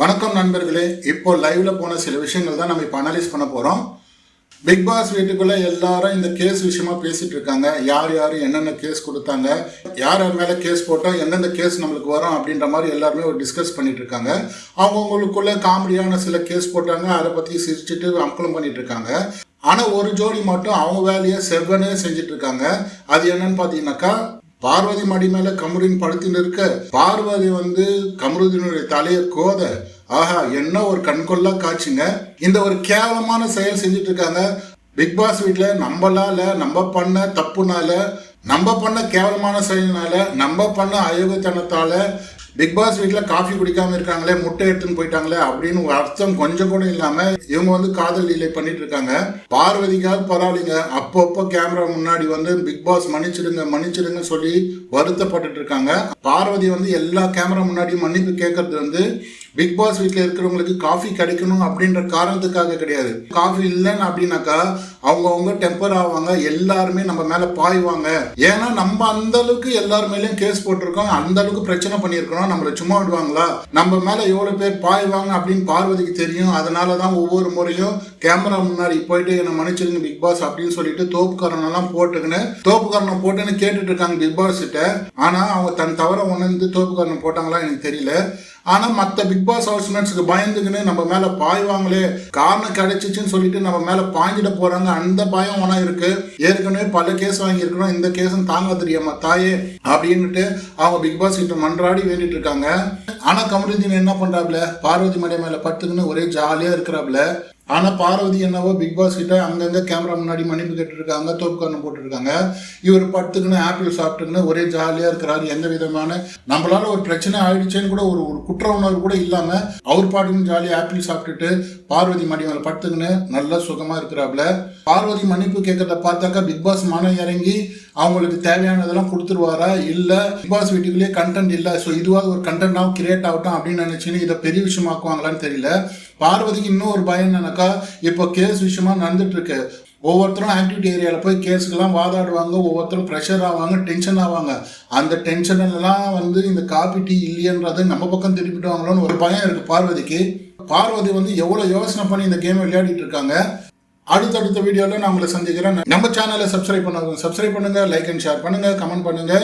வணக்கம் நண்பர்களே. இப்போ லைவ்ல போன சில விஷயங்கள் தான் நம்ம இப்போ அனலைஸ் பண்ண போறோம். பிக் பாஸ் வீட்டுக்குள்ள எல்லாரும் இந்த கேஸ் விஷயமா பேசிட்டு இருக்காங்க. யார் யார் என்னென்ன கேஸ் கொடுத்தாங்க? யார் யார் மேல கேஸ் போட்டா எந்தெந்த கேஸ் நம்மளுக்கு வரும் அப்படின்ற மாதிரி எல்லாருமே ஒரு டிஸ்கஸ் பண்ணிட்டு இருக்காங்க. அவங்கவுங்களுக்குள்ள காமெடியான சில கேஸ் போட்டாங்க. அதை பத்தி சிரிச்சுட்டு அமக்கலம் பண்ணிட்டு இருக்காங்க. ஆனால் ஒரு ஜோடி மட்டும் அவங்க வேலையை செவ்வனே செஞ்சுட்டு இருக்காங்க. அது என்னன்னு பார்த்தீங்கன்னாக்கா பார்வதி மடி மேல கமருதீன் படுத்துன்னு இருக்க பார்வதி வந்து கமருதீனுடைய தலையை கோத ஆஹா என்ன ஒரு கண்கொள்ளா காட்சிங்க. இந்த ஒரு கேவலமான செயல் செஞ்சுட்டு இருக்காங்க. பிக் பாஸ் வீட்டில் நம்மளால நம்ம பண்ண தப்புனால நம்ம பண்ண கேவலமான செயல்னால நம்ம பண்ண அயோகத்தனத்தால பிக் பாஸ் வீட்டில் காஃபி குடிக்காம இருக்காங்களே முட்டை எடுத்துன்னு போயிட்டாங்களே அப்படின்னு ஒரு அர்த்தம் கொஞ்சம் கூட இல்லாம இவங்க வந்து காதல் லீலை பண்ணிட்டு இருக்காங்க. பார்வதிக்காவது பரவாயில்லைங்க. அப்பப்போ கேமரா முன்னாடி வந்து பிக் பாஸ் மன்னிச்சிடுங்க மன்னிச்சிடுங்க சொல்லி வருத்தப்பட்டு இருக்காங்க. பார்வதி வந்து எல்லா கேமரா முன்னாடியும் மன்னிப்பு கேட்கறது வந்து பிக் பாஸ் வீட்டில் இருக்கிறவங்களுக்கு காஃபி கிடைக்கணும் அப்படின்ற காரணத்துக்காக கிடையாது. காஃபி இல்லைன்னு அப்படின்னாக்கா அவங்கவுங்க டெம்பர் ஆவாங்க எல்லாருமே நம்ம மேலே பாய்வாங்க. ஏன்னா நம்ம அந்த அளவுக்கு எல்லார் மேலேயும் கேஸ் போட்டிருக்கோம் அந்த அளவுக்கு பிரச்சனை பண்ணியிருக்கோம் நம்மளை சும்மா விடுவாங்களா? நம்ம மேலே எவ்வளோ பேர் பாய்வாங்க அப்படின்னு பார்வதிக்கு தெரியும். அதனால தான் ஒவ்வொரு முறையும் கேமரா முன்னாடி போயிட்டு என்ன மன்னிச்சிருங்க பிக் பாஸ் அப்படின்னு சொல்லிட்டு தோப்புக்காரனெல்லாம் போட்டுக்கின்னு தோப்புக்காரனை போட்டுன்னு கேட்டுட்டு இருக்காங்க பிக் பாஸ் கிட்ட. ஆனால் அவங்க தன் தவற உணர்ந்து தோப்புக்காரனை போட்டாங்களா எனக்கு தெரியல. ஆனா மத்த பிக் பாஸ் ஹவுஸ்மேட்ஸ்க்கு பயந்துக்கின்னு நம்ம மேல பாய்வாங்களே காரணம் கிடைச்சிச்சுன்னு சொல்லிட்டு நம்ம மேல பாய்ஞ்சிட போறாங்க. அந்த பயம் ஒன்றா இருக்கு. ஏற்கனவே பல கேஸ் வாங்கியிருக்கிறோம். இந்த கேஸும் தாங்க தெரியாம தாயே? அப்படின்னுட்டு அவங்க பிக் பாஸ் கிட்ட மன்றாடி வேண்டிட்டு இருக்காங்க. ஆனா கமருதீன் என்ன பண்றாப்ல? பார்வதி மலை மேல படுத்துக்கின்னு ஒரே ஜாலியா இருக்கிறாப்ல. ஆனால் பார்வதி என்னவோ பிக் பாஸ் கிட்ட அங்கங்கே கேமரா முன்னாடி மன்னிப்பு கேட்டுருக்காங்க இருக்காங்க போட்டிருக்காங்க. இவர் படுத்துக்கின்னு ஆப்பிள் சாப்பிட்டுக்கின்னு ஒரே ஜாலியாக இருக்கிறாரு. எந்த விதமான நம்மளால ஒரு பிரச்சனை ஆயிடுச்சேன்னு கூட ஒரு ஒரு குற்ற உணர்வு கூட இல்லாமல் அவர் பாட்டுக்கு ஜாலியாக ஆப்பிள் சாப்பிட்டுட்டு பார்வதி மடி மேலே படுத்துக்கின்னு நல்லா சுகமாக இருக்கிறாப்ல பார்வதி மன்னிப்பு கேட்கறத பார்த்தாக்கா பிக் பாஸ் மனம் இறங்கி அவங்களுக்கு தேவையானதெல்லாம் கொடுத்துருவாரா? இல்லை பிக் பாஸ் வீட்டுக்குள்ளேயே கண்டென்ட் இல்லை. ஸோ இதுவாக ஒரு கண்டென்ட்டாகவும் கிரியேட் ஆகட்டும் அப்படின்னு நினச்சின்னு இதை பெரிய விஷயமாக்குவாங்களான்னு தெரியல. பார்வதிக்கு இன்னும் ஒரு பயம் இருக்கா? இப்போ கேஸ் விஷயமா நடந்துட்டு இருக்கு ஒவ்வொருத்தரும் ஆக்டிவிட்டி ஏரியாவில் போய் கேஸுக்கெல்லாம் வாதாடுவாங்க. ஒவ்வொருத்தரும் ப்ரெஷர் ஆவாங்க டென்ஷன் ஆவாங்க. அந்த டென்ஷன் எல்லாம் வந்து இந்த காப்பி டீ இல்லையன்றது நம்ம பக்கம் திருப்பிடுவாங்களோன்னு ஒரு பயம் இருக்கு பார்வதிக்கு. பார்வதி வந்து எவ்வளோ யோசனை பண்ணி இந்த கேம் விளையாடிட்டு இருக்காங்க. அடுத்தடுத்த வீடியோவில் நான் உங்களை சந்திக்கிறேன். நம்ம சேனலை சப்ஸ்கிரைப் பண்ணுங்க சப்ஸ்கிரைப் பண்ணுங்க லைக் அண்ட் ஷேர் பண்ணுங்க கமெண்ட் பண்ணுங்க.